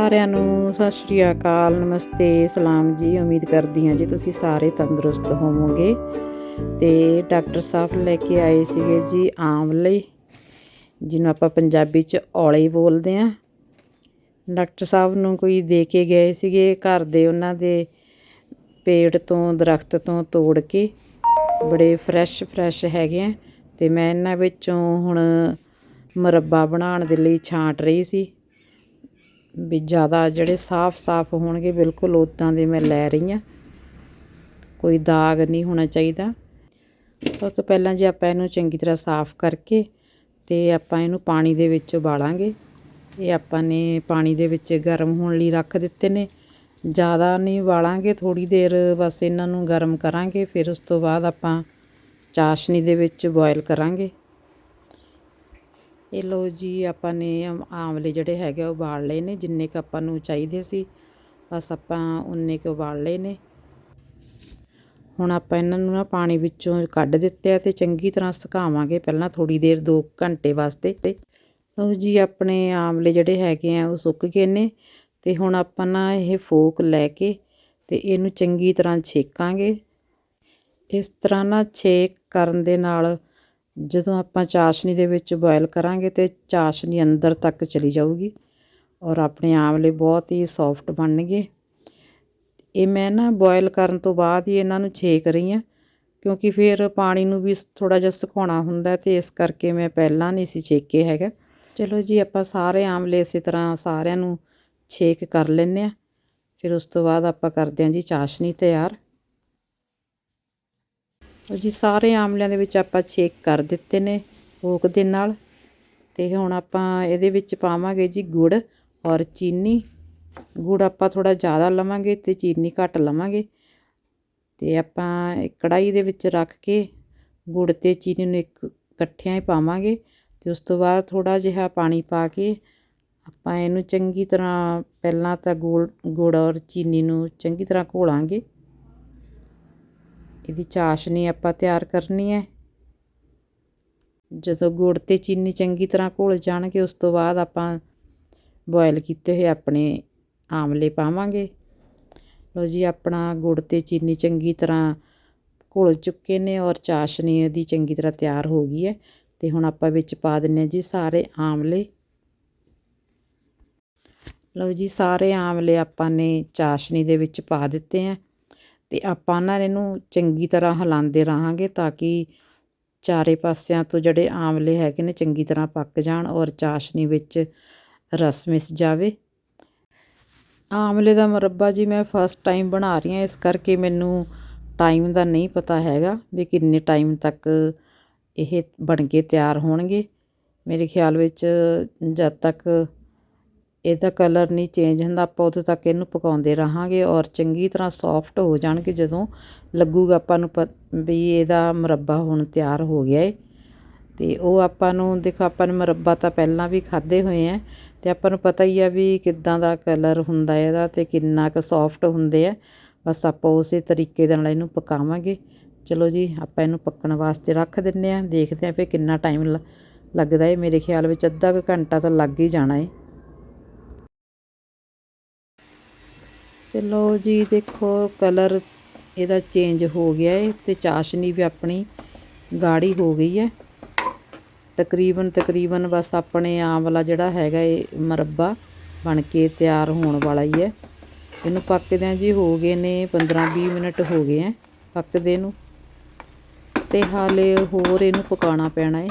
ਸਾਰਿਆਂ ਨੂੰ ਸਤਿ ਸ਼੍ਰੀ ਅਕਾਲ, ਨਮਸਤੇ, ਸਲਾਮ ਜੀ। ਉਮੀਦ ਕਰਦੀ ਹਾਂ ਜੀ ਤੁਸੀਂ ਸਾਰੇ ਤੰਦਰੁਸਤ ਹੋਵੋਗੇ। ਤੇ ਡਾਕਟਰ ਸਾਹਿਬ ਲੈ ਕੇ ਆਏ ਸੀਗੇ ਜੀ ਆਮਲੇ, ਜਿਹਨੂੰ ਆਪਾਂ ਪੰਜਾਬੀ ਚ ਔਲੇ ਬੋਲਦੇ ਆਂ ਡਾਕਟਰ ਸਾਹਿਬ ਨੂੰ ਕੋਈ ਦੇ ਕੇ ਗਏ ਸੀਗੇ ਘਰ ਦੇ ਉਹਨਾਂ ਦੇ ਪੇੜ ਤੋਂ, ਦਰਖਤ ਤੋਂ ਤੋੜ ਕੇ। ਬੜੇ ਫਰੈਸ਼ ਫਰੈਸ਼ ਹੈਗੇ ਆ। ਤੇ ਮੈਂ ਇਹਨਾਂ ਵਿੱਚੋਂ ਹੁਣ ਮੁਰੱਬਾ ਬਣਾਉਣ ਦੇ ਲਈ ਛਾਂਟ ਰਹੀ ਸੀ। ਵੀ ਜ਼ਿਆਦਾ ਜਿਹੜੇ ਸਾਫ਼-ਸਾਫ਼ ਹੋਣਗੇ, ਬਿਲਕੁਲ ਉਦਾਂ ਦੇ ਮੈਂ ਲੈ ਰਹੀ ਹਾਂ। ਕੋਈ ਦਾਗ ਨਹੀਂ ਹੋਣਾ ਚਾਹੀਦਾ। ਸਭ ਤੋਂ ਪਹਿਲਾਂ ਜੇ ਆਪਾਂ ਇਹਨੂੰ ਚੰਗੀ ਤਰ੍ਹਾਂ ਸਾਫ਼ ਕਰਕੇ ਤੇ ਆਪਾਂ ਇਹਨੂੰ ਪਾਣੀ ਦੇ ਵਿੱਚ ਉਬਾਲਾਂਗੇ। ਇਹ ਆਪਾਂ ਨੇ ਪਾਣੀ ਦੇ ਵਿੱਚ ਗਰਮ ਹੋਣ ਲਈ ਰੱਖ ਦਿੱਤੇ ਨੇ। ਜ਼ਿਆਦਾ ਨਹੀਂ ਉਬਾਲਾਂਗੇ ਥੋੜੀ ਦੇਰ ਬਸ ਇਹਨਾਂ ਨੂੰ ਗਰਮ ਕਰਾਂਗੇ, ਫਿਰ ਉਸ ਤੋਂ ਬਾਅਦ ਆਪਾਂ ਚਾਸ਼ਨੀ ਦੇ ਵਿੱਚ ਬੋਇਲ ਕਰਾਂਗੇ। ਇਹ ਲੋ ਜੀ, ਆਪਾਂ ਨੇ ਆਮਲੇ ਜਿਹੜੇ ਹੈਗੇ ਆ ਉਬਾਲ ਲਏ ਨੇ, ਜਿੰਨੇ ਕ ਆਪਾਂ ਨੂੰ ਚਾਹੀਦੇ ਸੀ, ਬਸ ਆਪਾਂ ਉਨੇ ਕ ਉਬਾਲ ਲਏ ਨੇ। ਹੁਣ ਆਪਾਂ ਇਹਨਾਂ ਨੂੰ ਨਾ ਪਾਣੀ ਵਿੱਚੋਂ ਕੱਢ ਦਿੱਤੇ ਆ ਤੇ ਚੰਗੀ ਤਰ੍ਹਾਂ ਸੁਕਾਵਾਂਗੇ ਪਹਿਲਾਂ ਥੋੜੀ ਦੇਰ 2 ਘੰਟੇ ਵਾਸਤੇ। ਤੇ ਲਓ ਜੀ, ਆਪਣੇ ਆਮਲੇ ਜਿਹੜੇ ਹੈਗੇ ਆ, ਉਹ ਸੁੱਕ ਗਏ ਨੇ। ਤੇ ਹੁਣ ਆਪਾਂ ਨਾ ਇਹ ਫੋਕ ਲੈ ਕੇ ਤੇ ਇਹਨੂੰ ਚੰਗੀ ਤਰ੍ਹਾਂ ਛੇਕਾਂਗੇ। ਇਸ ਤਰ੍ਹਾਂ ਨਾ ਛੇਕ ਕਰਨ ਦੇ ਨਾਲ ਜਦੋਂ ਆਪਾਂ ਚਾਸ਼ਨੀ ਦੇ ਵਿੱਚ ਬੋਇਲ ਕਰਾਂਗੇ ਤਾਂ ਚਾਸ਼ਨੀ ਅੰਦਰ ਤੱਕ ਚਲੀ ਜਾਊਗੀ ਔਰ ਆਪਣੇ ਆਮਲੇ ਬਹੁਤ ਹੀ ਸੌਫਟ ਬਣਨਗੇ। ਇਹ ਮੈਂ ਨਾ ਬੋਇਲ ਕਰਨ ਤੋਂ ਬਾਅਦ ਹੀ ਇਹਨਾਂ ਨੂੰ ਛੇਕ ਰਹੀ ਹਾਂ, ਕਿਉਂਕਿ ਫਿਰ ਪਾਣੀ ਨੂੰ ਵੀ ਥੋੜਾ ਜਿਹਾ ਸੁਕਾਉਣਾ ਹੁੰਦਾ ਤੇ ਇਸ ਕਰਕੇ ਮੈਂ ਪਹਿਲਾਂ ਨਹੀਂ ਸੀ ਛੇਕੇ ਹੈਗਾ। ਚਲੋ ਜੀ, ਆਪਾਂ ਸਾਰੇ ਆਮਲੇ ਇਸੇ ਤਰ੍ਹਾਂ ਸਾਰਿਆਂ ਨੂੰ ਛੇਕ ਕਰ ਲੈਂਦੇ ਆ ਫਿਰ ਉਸ ਤੋਂ ਬਾਅਦ ਆਪਾਂ ਕਰਦੇ ਹਾਂ ਜੀ ਚਾਸ਼ਨੀ ਤਿਆਰ। ਉਹ ਜੀ, ਸਾਰੇ ਆਮਲਿਆਂ ਦੇ ਵਿੱਚ ਆਪਾਂ ਛੇਕ ਕਰ ਦਿੱਤੇ ਨੇ ਫੋਕ ਦੇ ਨਾਲ। ਤੇ ਹੁਣ ਆਪਾਂ ਇਹਦੇ ਵਿੱਚ ਪਾਵਾਂਗੇ ਜੀ ਗੁੜ ਔਰ ਚੀਨੀ। ਗੁੜ ਆਪਾਂ ਥੋੜਾ ਜ਼ਿਆਦਾ ਲਵਾਂਗੇ ਤੇ ਚੀਨੀ ਘੱਟ ਲਵਾਂਗੇ। ਤੇ ਆਪਾਂ ਇੱਕ ਕੜਾਈ ਦੇ ਵਿੱਚ ਰੱਖ ਕੇ ਗੁੜ ਤੇ ਚੀਨੀ ਨੂੰ ਇੱਕ ਇਕੱਠਿਆਂ ਹੀ ਪਾਵਾਂਗੇ। ਤੇ ਉਸ ਤੋਂ ਬਾਅਦ ਥੋੜਾ ਜਿਹਾ ਪਾਣੀ ਪਾ ਕੇ ਆਪਾਂ ਇਹਨੂੰ ਚੰਗੀ ਤਰ੍ਹਾਂ ਪਹਿਲਾਂ ਤਾਂ ਗੁੜ ਗੁੜ ਔਰ ਚੀਨੀ ਨੂੰ ਚੰਗੀ ਤਰ੍ਹਾਂ ਘੋਲਾਂਗੇ। ਇਹਦੀ ਚਾਸ਼ਨੀ ਆਪਾਂ ਤਿਆਰ ਕਰਨੀ ਹੈ। ਜਦੋਂ ਗੁੜ ਤੇ ਚੀਨੀ ਚੰਗੀ ਤਰ੍ਹਾਂ ਘੁਲ ਜਾਣਗੇ, ਉਸ ਤੋਂ ਬਾਅਦ ਆਪਾਂ ਬੋਇਲ ਕੀਤੇ ਹੋਏ ਆਪਣੇ ਆਮਲੇ ਪਾਵਾਂਗੇ। ਲੋ ਜੀ, ਆਪਣਾ ਗੁੜ ਤੇ ਚੀਨੀ ਚੰਗੀ ਤਰ੍ਹਾਂ ਘੁਲ ਚੁੱਕੇ ਨੇ ਔਰ ਚਾਸ਼ਨੀ ਇਹਦੀ ਚੰਗੀ ਤਰ੍ਹਾਂ ਤਿਆਰ ਹੋ ਗਈ ਹੈ। ਤੇ ਹੁਣ ਆਪਾਂ ਵਿੱਚ ਪਾ ਦਿੰਨੇ ਜੀ ਸਾਰੇ ਆਮਲੇ। ਲਓ ਜੀ, ਸਾਰੇ ਆਮਲੇ ਆਪਾਂ ਨੇ ਚਾਸ਼ਨੀ ਦੇ ਵਿੱਚ ਪਾ ਦਿੱਤੇ ਆ ਅਤੇ ਆਪਾਂ ਨਾ ਇਹਨੂੰ ਚੰਗੀ ਤਰ੍ਹਾਂ ਹਿਲਾਉਂਦੇ ਰਹਾਂਗੇ ਤਾਂ ਕਿ ਚਾਰੇ ਪਾਸਿਆਂ ਤੋਂ ਜਿਹੜੇ ਆਮਲੇ ਹੈਗੇ ਨੇ ਚੰਗੀ ਤਰ੍ਹਾਂ ਪੱਕ ਜਾਣ ਔਰ ਚਾਸ਼ਨੀ ਵਿੱਚ ਰਸ ਮਿਸ ਜਾਵੇ। ਆਮਲੇ ਦਾ ਮੁਰੱਬਾ ਜੀ ਮੈਂ ਫਸਟ ਟਾਈਮ ਬਣਾ ਰਹੀ ਹਾਂ, ਇਸ ਕਰਕੇ ਮੈਨੂੰ ਟਾਈਮ ਦਾ ਨਹੀਂ ਪਤਾ ਹੈਗਾ ਵੀ ਕਿੰਨੇ ਟਾਈਮ ਤੱਕ ਇਹ ਬਣ ਕੇ ਤਿਆਰ ਹੋਣਗੇ। ਮੇਰੇ ਖਿਆਲ ਵਿੱਚ ਜਦ ਤੱਕ ਇਹਦਾ ਕਲਰ ਨਹੀਂ ਚੇਂਜ ਹੁੰਦਾ, ਆਪਾਂ ਉਦੋਂ ਤੱਕ ਇਹਨੂੰ ਪਕਾਉਂਦੇ ਰਹਾਂਗੇ ਔਰ ਚੰਗੀ ਤਰ੍ਹਾਂ ਸੌਫਟ ਹੋ ਜਾਣਗੇ ਜਦੋਂ ਲੱਗੂਗਾ ਆਪਾਂ ਨੂੰ ਵੀ ਇਹਦਾ ਮੁਰੱਬਾ ਹੁਣ ਤਿਆਰ ਹੋ ਗਿਆ ਏ। ਤੇ ਉਹ ਆਪਾਂ ਨੂੰ, ਦੇਖੋ ਆਪਾਂ ਨੇ ਮੁਰੱਬਾ ਤਾਂ ਪਹਿਲਾਂ ਵੀ ਖਾਦੇ ਹੋਏ ਆ ਤੇ ਆਪਾਂ ਨੂੰ ਪਤਾ ਹੀ ਆ ਵੀ ਕਿੱਦਾਂ ਦਾ ਕਲਰ ਹੁੰਦਾ ਇਹਦਾ ਤੇ ਕਿੰਨਾ ਕੁ ਸੌਫਟ ਹੁੰਦੇ ਆ। ਬਸ ਆਪਾਂ ਉਸੇ ਤਰੀਕੇ ਦੇ ਨਾਲ ਇਹਨੂੰ ਪਕਾਵਾਂਗੇ। ਚਲੋ ਜੀ, ਆਪਾਂ ਇਹਨੂੰ ਪੱਕਣ ਵਾਸਤੇ ਰੱਖ ਦਿੰਨੇ ਆ, ਦੇਖਦੇ ਆ ਫੇ ਕਿੰਨਾ ਟਾਈਮ ਲੱਗਦਾ ਏ। ਮੇਰੇ ਖਿਆਲ ਵਿੱਚ ਅੱਧਾ ਕੁ ਘੰਟਾ ਤਾਂ ਲੱਗ ਹੀ ਜਾਣਾ ਏ। ਤੇ ਲੋ ਜੀ, ਦੇਖੋ ਕਲਰ ਇਹਦਾ ਚੇਂਜ ਹੋ ਗਿਆ ਏ ਤੇ ਚਾਸ਼ਨੀ ਵੀ ਆਪਣੀ ਗਾੜੀ ਹੋ ਗਈ ਹੈ ਤਕਰੀਬਨ ਤਕਰੀਬਨ ਬਸ ਆਪਣੇ ਆਮ ਵਾਲਾ ਜਿਹੜਾ ਹੈਗਾ ਇਹ ਮਰੱਬਾ ਬਣ ਕੇ ਤਿਆਰ ਹੋਣ ਵਾਲਾ ਹੀ ਹੈ ਇਹਨੂੰ ਪੱਕਦਿਆਂ ਜੀ, ਹੋ ਗਏ ਨੇ 15-20 ਮਿੰਟ ਹੋ ਗਏ ਆ ਪੱਕਦੇ ਨੂੰ। ਤੇ ਹਾਲੇ ਹੋਰ ਇਹਨੂੰ ਪਕਾਉਣਾ ਪੈਣਾ ਹੈ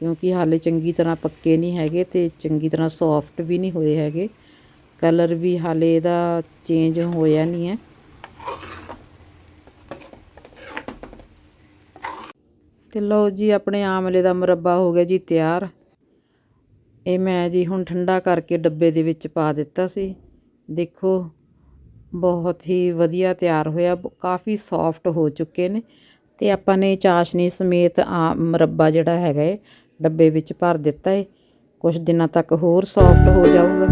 ਕਿਉਂਕਿ ਹਾਲੇ ਚੰਗੀ ਤਰ੍ਹਾਂ ਪੱਕੇ ਨਹੀਂ ਹੈਗੇ ਤੇ ਚੰਗੀ ਤਰ੍ਹਾਂ ਸੌਫਟ ਵੀ ਨਹੀਂ ਹੋਏ ਹੈਗੇ। ਕਲਰ ਵੀ ਹਾਲੇ ਇਹਦਾ ਚੇਂਜ ਹੋਇਆ ਨਹੀਂ ਹੈ। ਤੇ ਲਓ ਜੀ, ਆਪਣੇ ਆਮਲੇ ਦਾ ਮੁਰੱਬਾ ਹੋ ਗਿਆ ਜੀ ਤਿਆਰ। ਇਹ ਮੈਂ ਜੀ ਹੁਣ ਠੰਡਾ ਕਰਕੇ ਡੱਬੇ ਦੇ ਵਿੱਚ ਪਾ ਦਿੱਤਾ ਸੀ। ਦੇਖੋ, ਬਹੁਤ ਹੀ ਵਧੀਆ ਤਿਆਰ ਹੋਇਆ, ਕਾਫੀ ਸੌਫਟ ਹੋ ਚੁੱਕੇ ਨੇ। ਤੇ ਆਪਾਂ ਨੇ ਚਾਸ਼ਨੀ ਸਮੇਤ ਆ ਮੁਰੱਬਾ ਜਿਹੜਾ ਹੈਗਾ ਏ ਡੱਬੇ ਵਿੱਚ ਭਰ ਦਿੱਤਾ ਏ। ਕੁਝ ਦਿਨਾਂ ਤੱਕ ਹੋਰ ਸੌਫਟ ਹੋ ਜਾਊਗਾ।